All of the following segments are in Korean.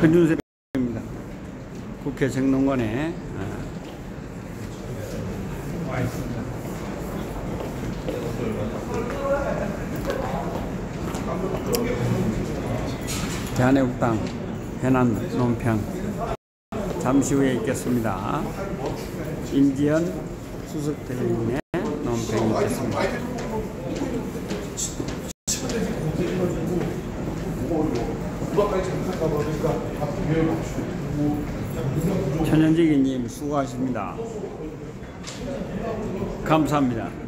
근준섭입니다. 국회 정론관에 있습니다. 대한애국당 해난 논평 잠시 후에 있겠습니다. 임지연 수석대리인의 논평이 있겠습니다. 천연지기님 수고하십니다. 감사합니다.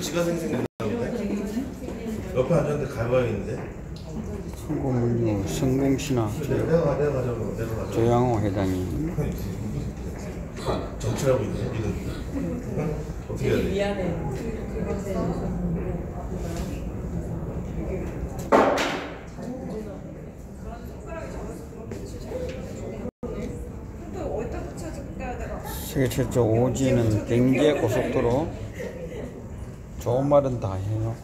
가면서 지가 보다. 옆에 앉았는데 갈망했는데. 성공문유 성공신화 내가 내가 내가. 조양호 회장님 정치라고 있네 이런. 응? 어떻게 해야 돼? 미안해. 세계 최초 오지는 경제 고속도로 좋은 말은 다 해요.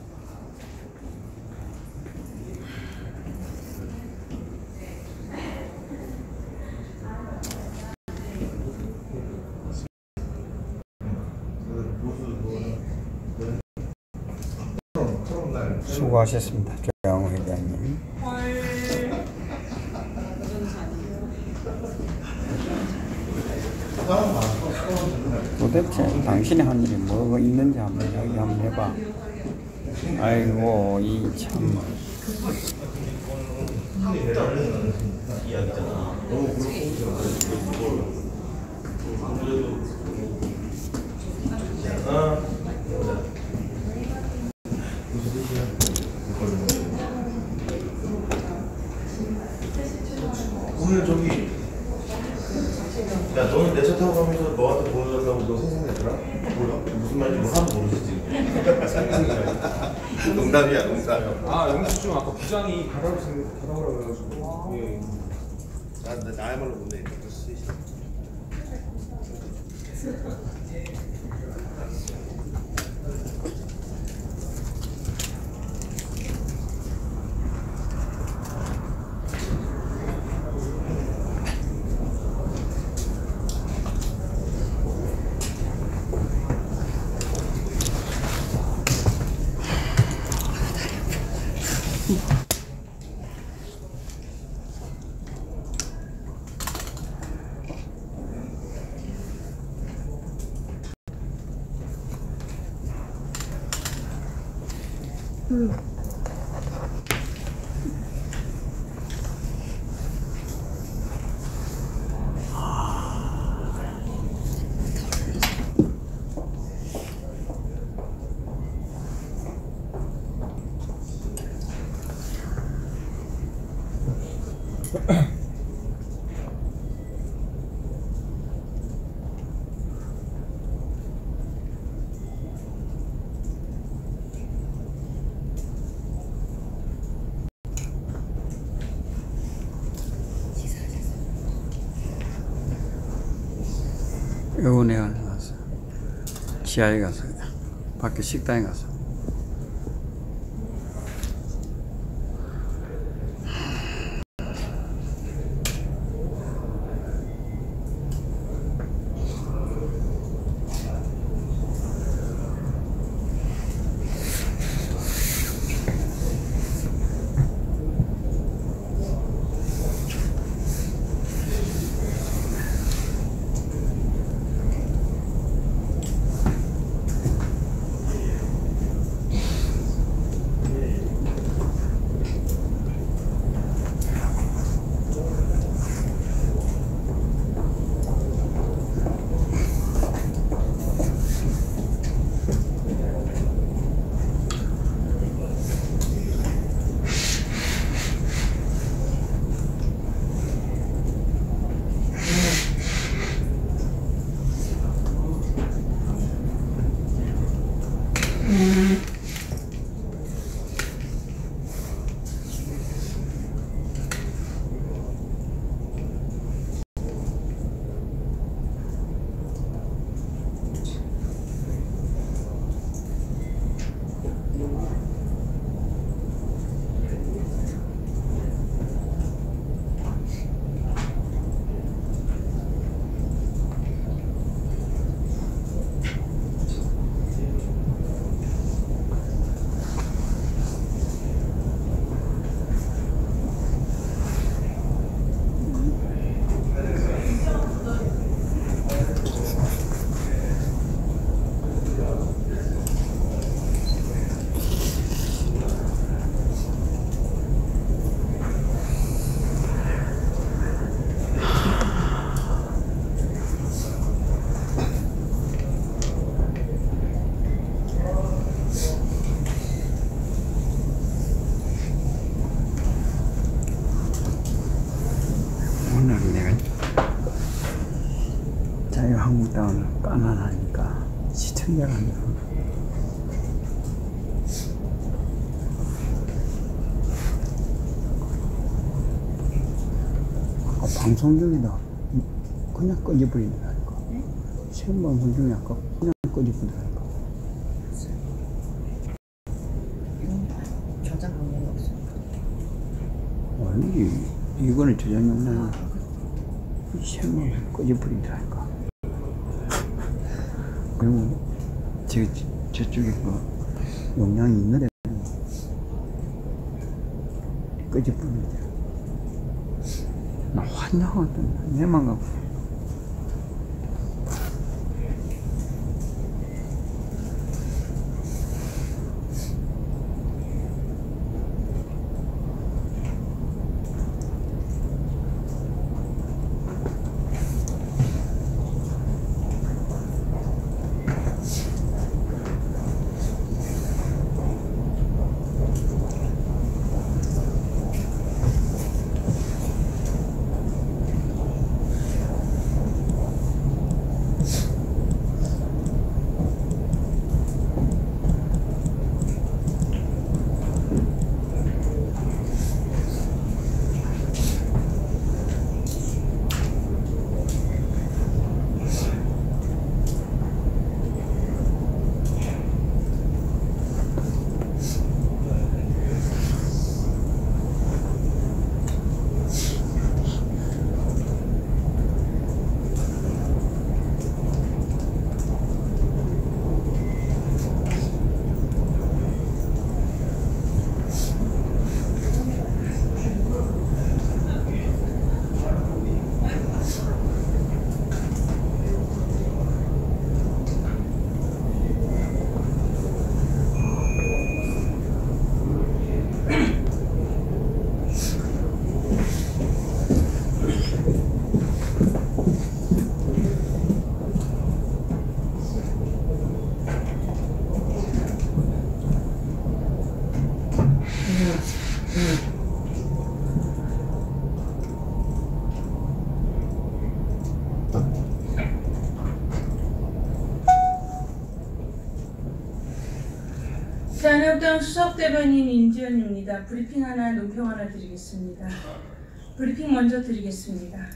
수고하셨습니다. 조양호 회장님. 도대체 당신이 한 일이 뭐가 있는지 한번 이야기 한번 해봐. 아이고 이 참. 오늘 저기 야 너는 내 차 타고 가면서 너한테 보여달라고 너 몰라? 무슨 말인지 뭐 하나도 모르지 지금. 농담이야 농담이야 아 영수증 아까 부장이 가라고 생- 가라고 그래가지고. 예. 나, 나 나야말로 못 내니까 또 요번에 가서 지하에 가서 밖에 식당에 가서 오늘 내가 자유한국 당을 까난하니까 시청자가 안 들어. 아까 방송 중에다 그냥 꺼져버리더라니까. 생방송 중에 아까 그냥 꺼져버리더라니까. 저장 방법이 없어. 아니, 이거는 저장 용량 생방송 꺼져버리더라니까. 그리고 저, 저쪽에 그 용량이 있는데 꺼져버리더라. 나 환장하거든. 내만 가고. 대한협당 수석 대변인 임지연입니다. 브리핑 하나, 논평 하나 드리겠습니다. 브리핑 먼저 드리겠습니다.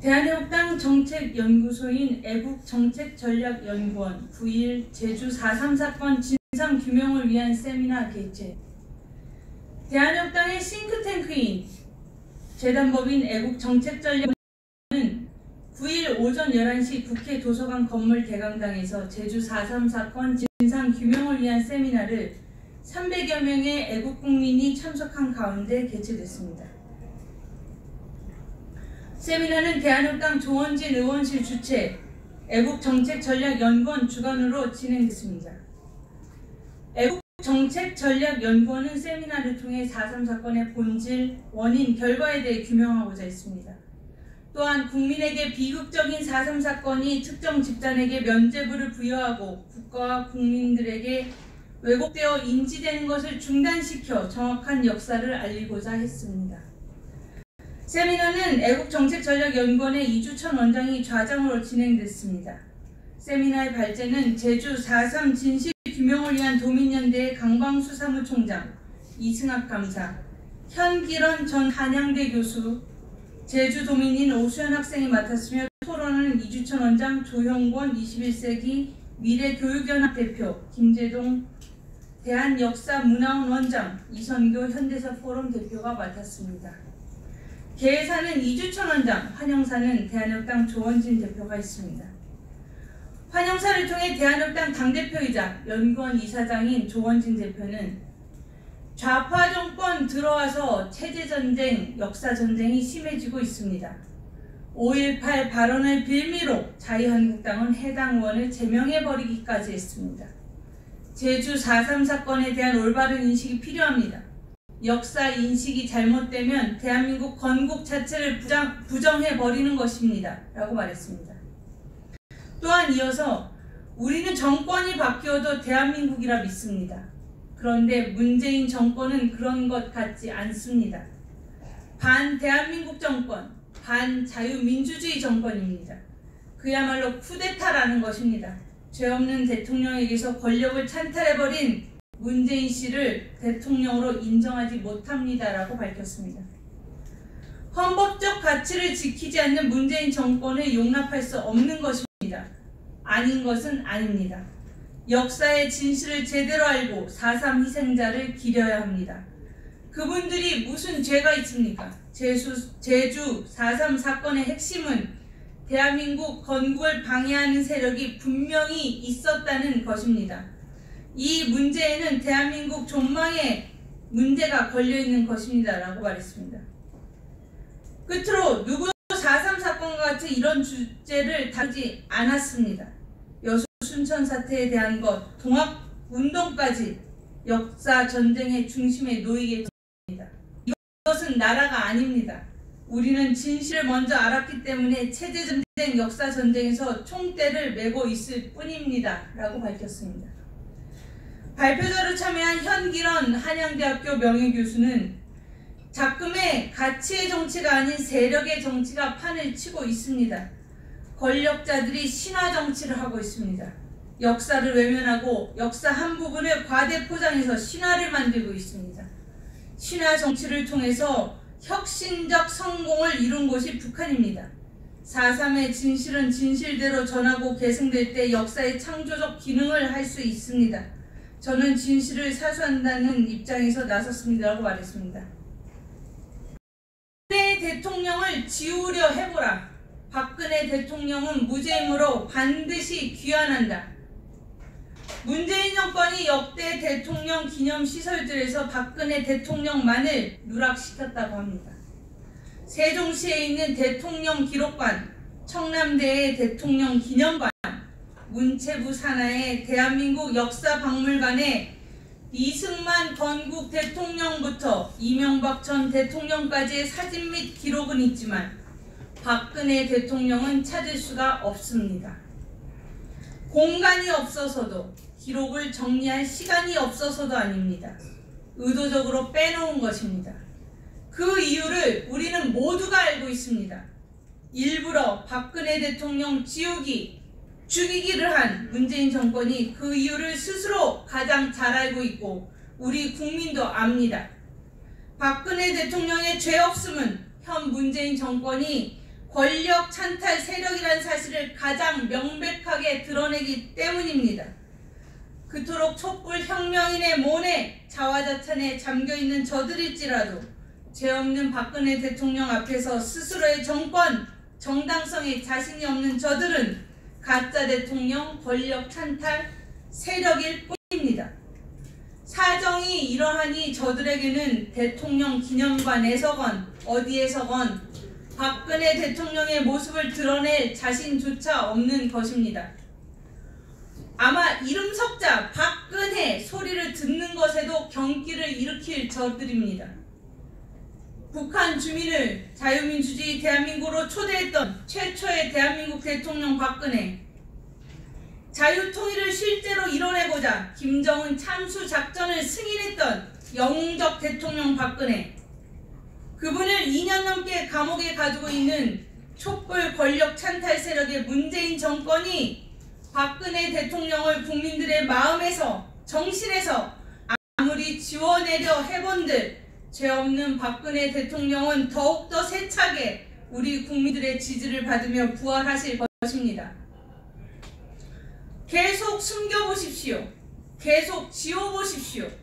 대한협당 정책연구소인 애국정책전략연구원 9일 제주 4.3 사건 진상규명을 위한 세미나 개최 대한협당의 싱크탱크인 재단법인 애국정책전략 9일 오전 11시 국회 도서관 건물 대강당에서 제주 4.3 사건 진상 규명을 위한 세미나를 300여 명의 애국 국민이 참석한 가운데 개최됐습니다. 세미나는 대한협당 조원진 의원실 주최 애국정책전략연구원 주관으로 진행됐습니다. 애국정책전략연구원은 세미나를 통해 4.3 사건의 본질, 원인, 결과에 대해 규명하고자 했습니다. 또한 국민에게 비극적인 4.3 사건이 특정 집단에게 면죄부를 부여하고 국가와 국민들에게 왜곡되어 인지되는 것을 중단시켜 정확한 역사를 알리고자 했습니다. 세미나는 애국정책전략연구원의 이주천 원장이 좌장으로 진행됐습니다. 세미나의 발제는 제주 4.3 진실 규명을 위한 도민연대의 강광수 사무총장, 이승학 감사, 현기런 전 한양대 교수, 제주도민인 오수연 학생이 맡았으며 토론은 이주천 원장, 조형권 21세기 미래교육연합 대표, 김재동 대한역사문화원 원장, 이선교 현대사 포럼 대표가 맡았습니다. 개사는 이주천 원장, 환영사는 대한협당 조원진 대표가 있습니다. 환영사를 통해 대한협당 당대표이자 연구원 이사장인 조원진 대표는 좌파 정권 들어와서 체제전쟁, 역사전쟁이 심해지고 있습니다. 5.18 발언을 빌미로 자유한국당은 해당 의원을 제명해버리기까지 했습니다. 제주 4.3 사건에 대한 올바른 인식이 필요합니다. 역사 인식이 잘못되면 대한민국 건국 자체를 부정, 부정해버리는 것입니다. 라고 말했습니다. 또한 이어서 우리는 정권이 바뀌어도 대한민국이라 믿습니다. 그런데 문재인 정권은 그런 것 같지 않습니다. 반 대한민국 정권, 반 자유민주주의 정권입니다. 그야말로 쿠데타라는 것입니다. 죄 없는 대통령에게서 권력을 찬탈해버린 문재인 씨를 대통령으로 인정하지 못합니다라고 밝혔습니다. 헌법적 가치를 지키지 않는 문재인 정권을 용납할 수 없는 것입니다. 아닌 것은 아닙니다. 역사의 진실을 제대로 알고 4.3 희생자를 기려야 합니다. 그분들이 무슨 죄가 있습니까? 제주, 제주 4.3 사건의 핵심은 대한민국 건국을 방해하는 세력이 분명히 있었다는 것입니다. 이 문제에는 대한민국 존망의 문제가 걸려있는 것입니다. 라고 말했습니다. 끝으로 누구도 4.3 사건과 같은 이런 주제를 다루지 않았습니다. 순천 사태에 대한 것, 동학 운동까지 역사 전쟁의 중심에 놓이게 됩니다. 이것은 나라가 아닙니다. 우리는 진실을 먼저 알았기 때문에 체제 전쟁, 역사 전쟁에서 총대를 메고 있을 뿐입니다. 라고 밝혔습니다. 발표자로 참여한 현기런 한양대학교 명예교수는 작금의 가치의 정치가 아닌 세력의 정치가 판을 치고 있습니다. 권력자들이 신화 정치를 하고 있습니다. 역사를 외면하고 역사 한 부분을 과대 포장해서 신화를 만들고 있습니다. 신화 정치를 통해서 혁신적 성공을 이룬 곳이 북한입니다. 4.3의 진실은 진실대로 전하고 계승될 때 역사의 창조적 기능을 할 수 있습니다. 저는 진실을 사수한다는 입장에서 나섰습니다라고 말했습니다. 박근혜 대통령을 지우려 해보라. 박근혜 대통령은 무죄이므로 반드시 귀환한다. 문재인 정권이 역대 대통령 기념 시설들에서 박근혜 대통령만을 누락시켰다고 합니다. 세종시에 있는 대통령 기록관, 청남대의 대통령 기념관, 문체부 산하의 대한민국 역사박물관에 이승만 건국 대통령부터 이명박 전 대통령까지의 사진 및 기록은 있지만 박근혜 대통령은 찾을 수가 없습니다. 공간이 없어서도 기록을 정리할 시간이 없어서도 아닙니다. 의도적으로 빼놓은 것입니다. 그 이유를 우리는 모두가 알고 있습니다. 일부러 박근혜 대통령 지우기, 죽이기를 한 문재인 정권이 그 이유를 스스로 가장 잘 알고 있고 우리 국민도 압니다. 박근혜 대통령의 죄 없음은 현 문재인 정권이 권력 찬탈 세력이라는 사실을 가장 명백하게 드러내기 때문입니다. 그토록 촛불 혁명인의 모내 자화자찬에 잠겨 있는 저들일지라도 죄 없는 박근혜 대통령 앞에서 스스로의 정권, 정당성에 자신이 없는 저들은 가짜 대통령 권력 찬탈 세력일 뿐입니다. 사정이 이러하니 저들에게는 대통령 기념관에서건 어디에서건 박근혜 대통령의 모습을 드러낼 자신조차 없는 것입니다. 아마 이름 석자 박근혜 소리를 듣는 것에도 경기를 일으킬 저들입니다. 북한 주민을 자유민주주의 대한민국으로 초대했던 최초의 대한민국 대통령 박근혜 자유통일을 실제로 이뤄내고자 김정은 참수 작전을 승인했던 영웅적 대통령 박근혜 그분을 2년 넘게 감옥에 가지고 있는 촛불 권력 찬탈 세력의 문재인 정권이 박근혜 대통령을 국민들의 마음에서 정신에서 아무리 지워내려 해본들 죄 없는 박근혜 대통령은 더욱더 세차게 우리 국민들의 지지를 받으며 부활하실 것입니다. 계속 숨겨보십시오. 계속 지워보십시오.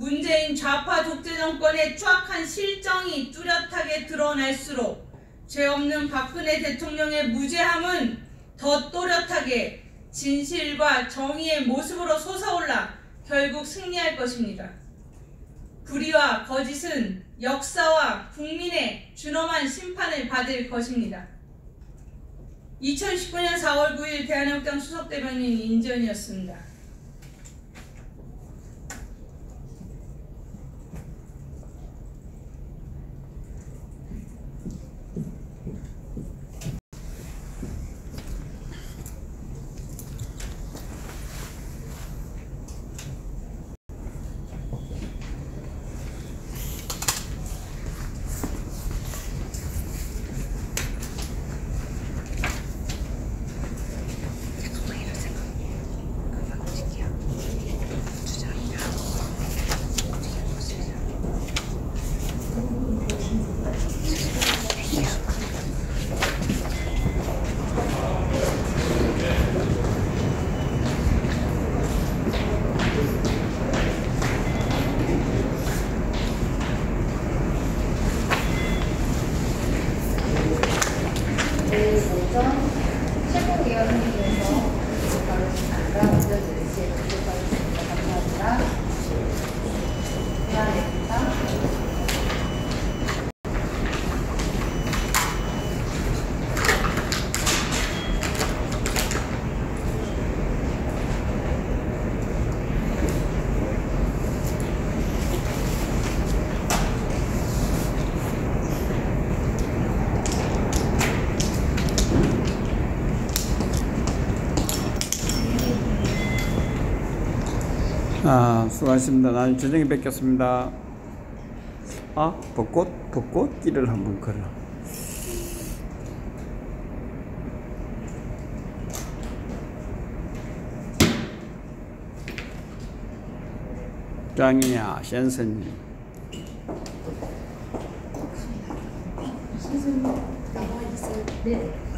문재인 좌파 독재 정권의 추악한 실정이 뚜렷하게 드러날수록 죄 없는 박근혜 대통령의 무죄함은 더 또렷하게 진실과 정의의 모습으로 솟아올라 결국 승리할 것입니다. 불의와 거짓은 역사와 국민의 준엄한 심판을 받을 것입니다. 2019년 4월 9일 대한민국당 수석대변인 인지연이었습니다. 내일 오전 최고위원회에서 바르시니까 먼저 드리시에 부족하겠습니다. 감사합니다. 미안합니다. 아, 수고하셨습니다. 나는 주정이 뵙겠습니다. 아, 벚꽃, 벚꽃길을 한번 걸어. 짱이야,先生님. 선생님 나와 있어요. 네.